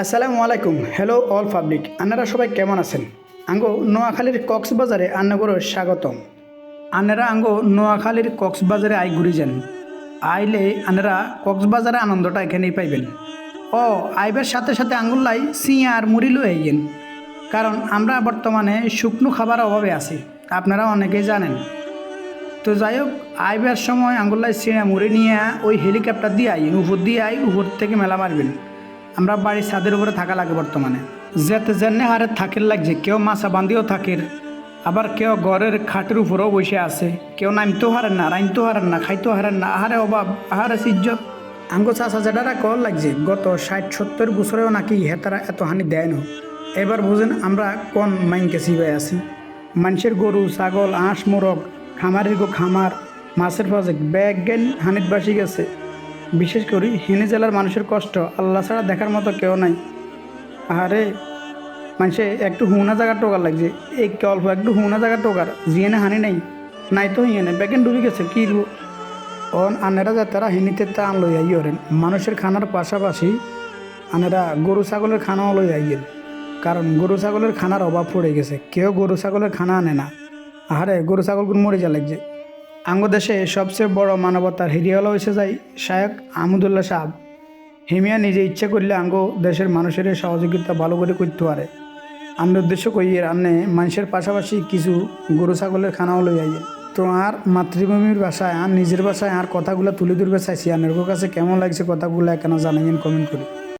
আসসালামু আলাইকুম hello all public আপনারা সবাই কেমন আছেন? আঙ্গো নোয়াখালীর কক্সবাজারে আন্নগর স্বাগতম। আনারা আঙ্গো নোয়াখালীর কক্সবাজারে আই ঘুরি যান। আইলে আনারা কক্সবাজারে আনন্দটা এখানেই পাইবেন। ও, আইবের সাথে সাথে আঙ্গুল্লাই সিঁয়া আর মুড়ি লয়ে আইয়েন। কারণ আমরা বর্তমানে শুকনো খাবার অভাবে আছি, আপনারা অনেকেই জানেন। তো যাই হোক আইবার সময় আঙ্গুল্লাই সিঁড়া মুড়ে নিয়ে ওই হেলিকপ্টার দিয়ে আই উপর দিয়ে আই উপর থেকে মেলা মারবেন। আমরা বাড়ির ছাদের উপরে থাকা লাগে বর্তমানে। যেতে জেনে হারে থাকির লাগছে, কেউ মাছা বান্ধিও থাকির, আবার কেউ ঘরের খাটের উপরেও বসে আছে। কেউ নামতেও হারেন না রাইনতেও হারেন না, খাইতেও হারেন না, আহারে অভাব, আহারে সিজ্জত। আঙ্গো চাষা যেটারা কল লাগছে, গত ষাট সত্তর বছরেও নাকি হেতারা এত হানি দেয় না। এবার বুঝেন আমরা কোন মাইনকে সিবাই আছি। মানুষের গরু, ছাগল আঁশ মোরগ, খামারের গো খামার, মাছের প্রজেক্ট ব্যাগ গেন হানিত বাসি গেছে। বিশেষ করে হিনি জেলার মানুষের কষ্ট, আল্লাহ ছাড়া দেখার মতো কেউ নাই। আরে মানুষে একটু হুনা জায়গা টোকার লাগছে। এই অল্প একটু হুনা জায়গা টোকার? জিয়েনে হানি নাই। নাই তো হিয়েনে ব্যাগেন ডুবে গেছে, কী অন আনেরা যাতারা হিনিতে তা আন লই আইয়ে ওরেন মানুষের খানার পাশাপাশি আনেরা গরু ছাগলের খানাও লই আইয়েন কারণ গরু ছাগলের খানার অভাব পড়ে গেছে। কেউ গরু ছাগলের খানা আনে না। আহারে, গরু ছাগলগুলো মরে যা লাগছে। আঙ্গ দেশে সবচেয়ে বড় মানবতার হিরিয়ালা হয়েছে যাই শায়ক আহমদুল্লাহ সাহাব হিমিয়া নিজে ইচ্ছে করলে আঙ্গ দেশের মানুষের সহযোগিতা ভালো করে করতে পারে। আমি উদ্দেশ্য করি এর আন্নে মানুষের পাশাপাশি কিছু গরু, ছাগলের খানাও লই আইয়ে। তো আর মাতৃভূমির ভাষায়, আর নিজের ভাষায় আর কথাগুলো তুলে ধরবে চাইছি। আর কাছে কেমন লাগছে কথাগুলো কেন জানাইন কমেন্ট করি।